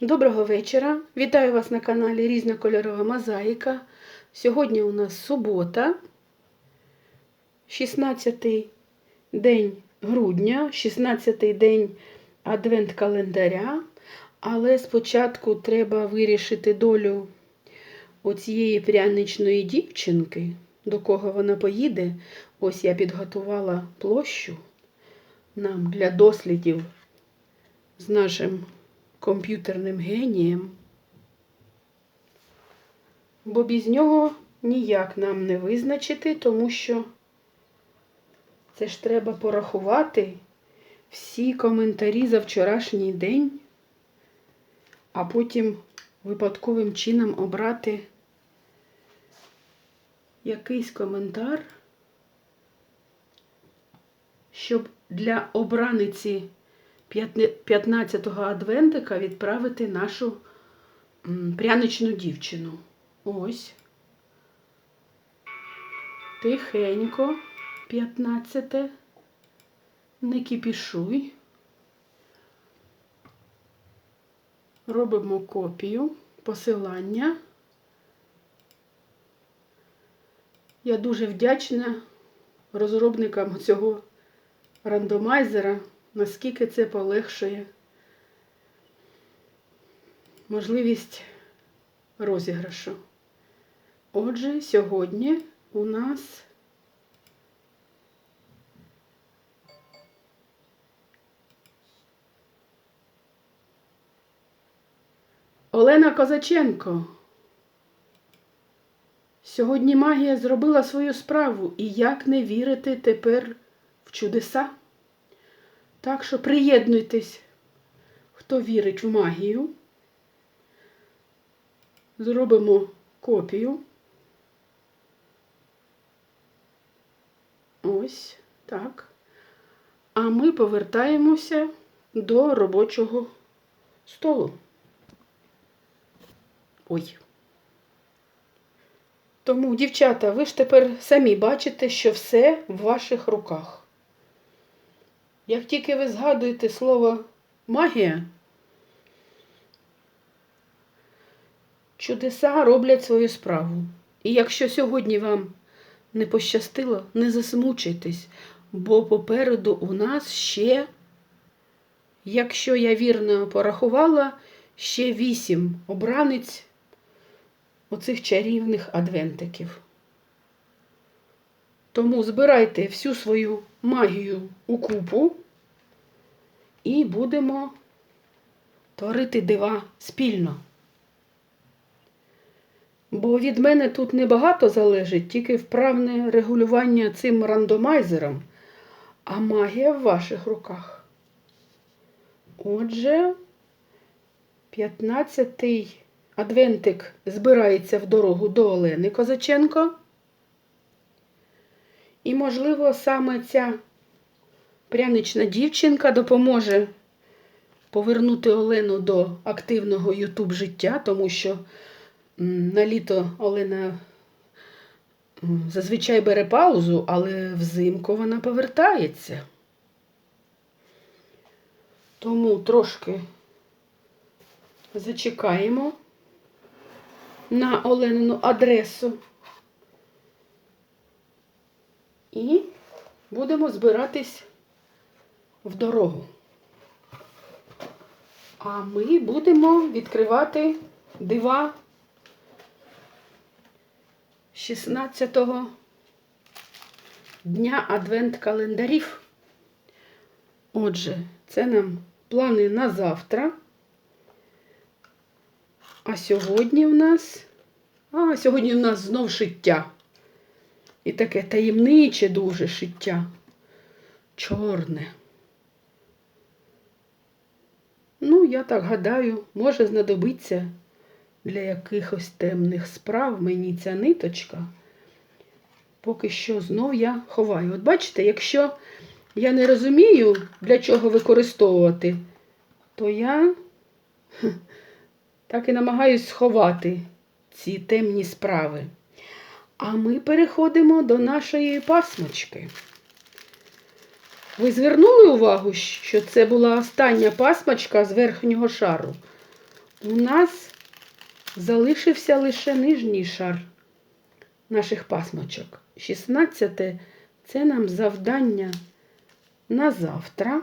Доброго вечора. Вітаю вас на каналі Різнокольорова Мозаїка. Сьогодні у нас субота, 16 й день грудня, 16-й день адвент календаря. Але спочатку треба вирішити долю оцієї пряничної дівчинки, до кого вона поїде. Ось я підготувала площу нам для дослідів з нашим комп'ютерним генієм. Бо без нього ніяк нам не визначити, тому що це ж треба порахувати всі коментарі за вчорашній день, а потім випадковим чином обрати якийсь коментар, щоб для обраниці 15-го адвентика відправити нашу пряничну дівчину. Ось. Тихенько, 15. Не кипішуй. Робимо копію, посилання. Я дуже вдячна розробникам цього рандомайзера, наскільки це полегшує можливість розіграшу. Отже, сьогодні у нас Олена Козаченко. Сьогодні магія зробила свою справу, і як не вірити тепер в чудеса? Так що приєднуйтесь, хто вірить в магію. Зробимо копію. Ось так. А ми повертаємося до робочого столу. Ой. Тому, дівчата, ви ж тепер самі бачите, що все в ваших руках. Як тільки ви згадуєте слово магія, чудеса роблять свою справу. І якщо сьогодні вам не пощастило, не засмучуйтесь, бо попереду у нас ще, якщо я вірно порахувала, ще вісім обраниць оцих чарівних адвентиків. Тому збирайте всю свою магію у купу і будемо творити дива спільно. Бо від мене тут небагато залежить, тільки вправне регулювання цим рандомайзером, а магія в ваших руках. Отже, 15-й адвентик збирається в дорогу до Олени Козаченко. І, можливо, саме ця прянична дівчинка допоможе повернути Олену до активного ютуб життя, тому що на літо Олена зазвичай бере паузу, але взимку вона повертається. Тому трошки зачекаємо на Оленину адресу. І будемо збиратись в дорогу. А ми будемо відкривати дива 16-го дня адвент календарів. Отже, це нам плани на завтра. А сьогодні в нас. А, сьогодні в нас знов шиття. І таке таємниче дуже шиття. Чорне. Ну, я так гадаю, може знадобиться для якихось темних справ мені ця ниточка. Поки що знов я ховаю. От бачите, якщо я не розумію, для чого використовувати, то я так і намагаюсь сховати ці темні справи. А ми переходимо до нашої пасмочки. Ви звернули увагу, що це була остання пасмочка з верхнього шару? у нас залишився лише нижній шар наших пасмочок. 16 це нам завдання на завтра.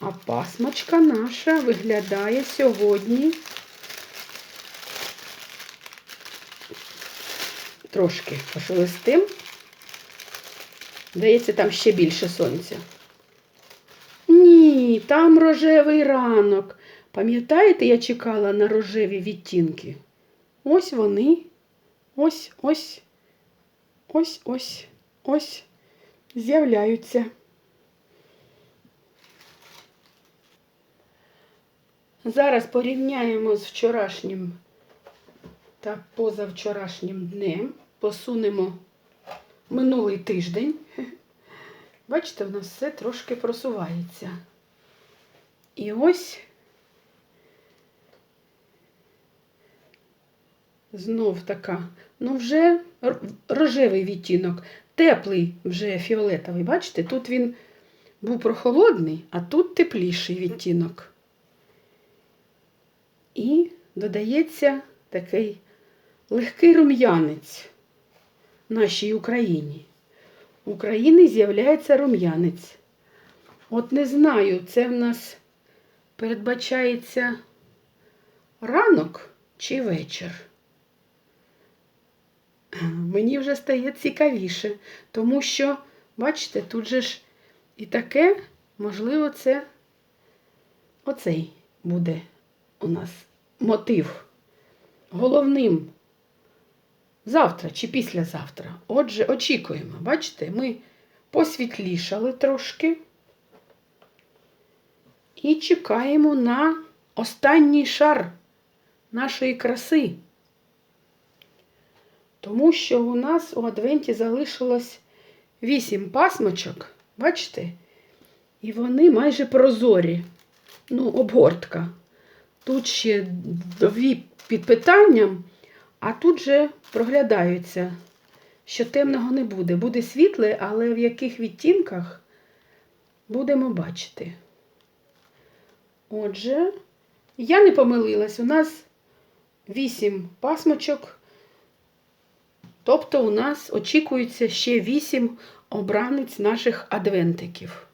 А пасмочка наша виглядає сьогодні трошки пошелестим. Здається, там ще більше сонця. Ні, там рожевий ранок. Пам'ятаєте, я чекала на рожеві відтінки? Ось вони. Ось, ось, ось, ось, ось з'являються. Зараз порівняємо з вчорашнім та позавчорашнім днем. Посунемо минулий тиждень. Бачите, в нас все трошки просувається. І ось знов така, ну вже рожевий відтінок, теплий вже фіолетовий. Бачите, тут він був прохолодний, а тут тепліший відтінок. І додається такий легкий рум'янець нашій Україні. В Україні з'являється рум'янець. От не знаю, це в нас передбачається ранок чи вечір. Мені вже стає цікавіше, тому що, бачите, тут же ж і таке, можливо, це оцей буде у нас мотив головним завтра чи післязавтра. Отже, очікуємо. Бачите, ми посвітлішали трошки і чекаємо на останній шар нашої краси. Тому що у нас у Адвенті залишилось вісім пасмочок, бачите? І вони майже прозорі. Ну, обгортка. Тут ще дві під питанням, а тут же проглядаються, що темного не буде. Буде світле, але в яких відтінках будемо бачити. Отже, я не помилилась, у нас вісім пасмочок, тобто у нас очікується ще вісім обраниць наших адвентиків.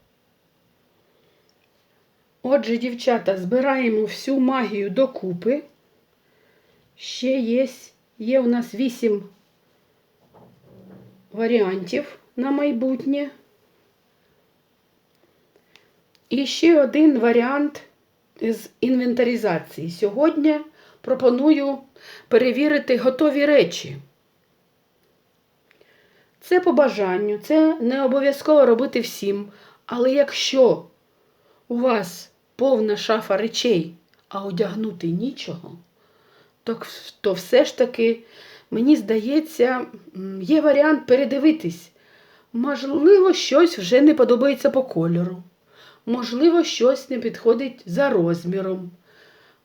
Отже, дівчата, збираємо всю магію докупи. Ще є, є у нас вісім варіантів на майбутнє. І ще один варіант з інвентаризації. Сьогодні пропоную перевірити готові речі. Це по бажанню, це не обов'язково робити всім. Але якщо у вас повна шафа речей, а одягнути нічого, то, то все ж таки, мені здається, є варіант передивитись. Можливо, щось вже не подобається по кольору. Можливо, щось не підходить за розміром.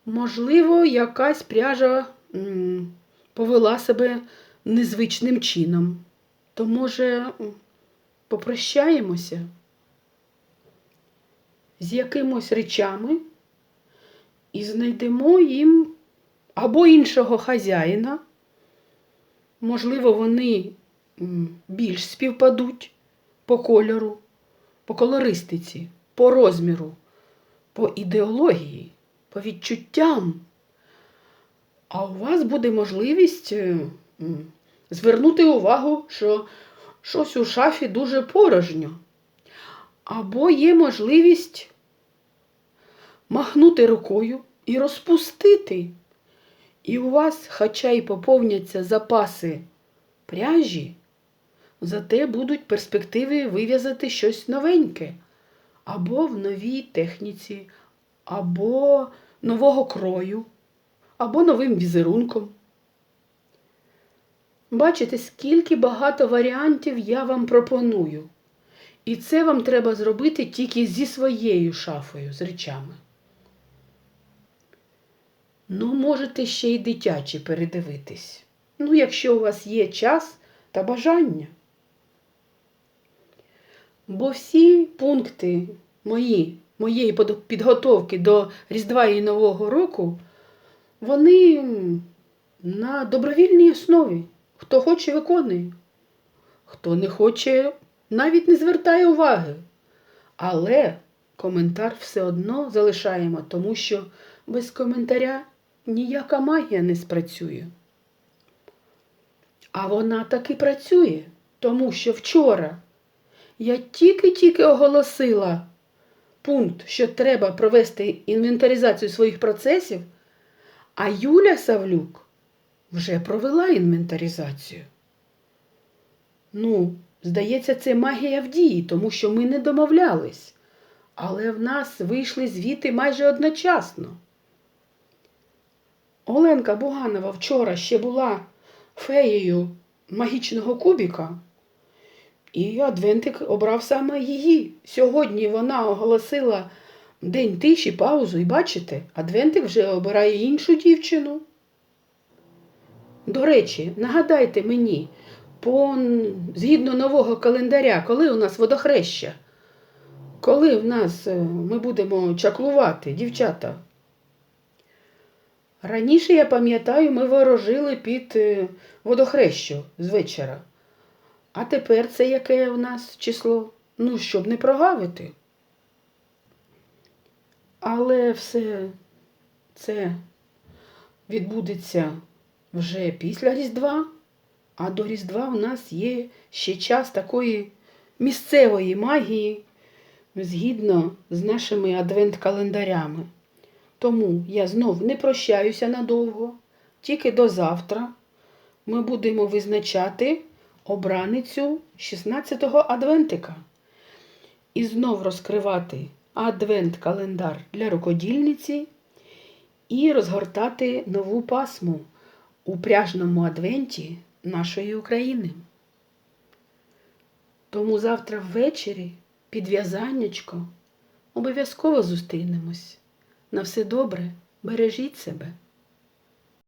Можливо, якась пряжа м, повела себе незвичним чином. То, може, попрощаємося з якимось речами і знайдемо їм або іншого хазяїна. Можливо, вони більш співпадуть по кольору, по колористиці, по розміру, по ідеології, по відчуттям. А у вас буде можливість е, звернути увагу, що щось у шафі дуже порожньо. Або є можливість махнути рукою і розпустити. І у вас, хоча й поповняться запаси пряжі, зате будуть перспективи вив'язати щось новеньке, або в новій техніці, або нового крою, або новим візерунком. Бачите, скільки багато варіантів я вам пропоную. І це вам треба зробити тільки зі своєю шафою, з речами. Ну, можете ще й дитячі передивитись. Ну, якщо у вас є час та бажання. Бо всі пункти мої, моєї підготовки до Різдва і Нового року вони на добровільній основі. Хто хоче, виконує. Хто не хоче, навіть не звертає уваги. Але коментар все одно залишаємо, тому що без коментаря ніяка магія не спрацює. А вона таки працює, тому що вчора я тільки-тільки оголосила пункт, що треба провести інвентаризацію своїх процесів, а Юля Савлюк вже провела інвентаризацію. Ну, здається, це магія в дії, тому що ми не домовлялись. Але в нас вийшли звіти майже одночасно. Оленка Буганова вчора ще була феєю магічного кубіка, і Адвентик обрав саме її. Сьогодні вона оголосила день тиші, паузу, і бачите, Адвентик вже обирає іншу дівчину. До речі, нагадайте мені, по, згідно нового календаря, коли у нас водохреща? Коли в нас е, ми будемо чаклувати, дівчата? Раніше, я пам'ятаю, ми ворожили під е, водохрещу з вечора. А тепер це яке у нас число? Ну, щоб не прогавити. Але все це відбудеться вже після Різдва, а до Різдва у нас є ще час такої місцевої магії згідно з нашими адвент-календарями. Тому я знов не прощаюся надовго, тільки до завтра ми будемо визначати обраницю 16-го адвентика і знов розкривати адвент-календар для рукодільниці і розгортати нову пасму у пряжному адвенті нашої України. Тому завтра ввечері під в'язаннячко обов'язково зустрінемось. На все добре, бережіть себе.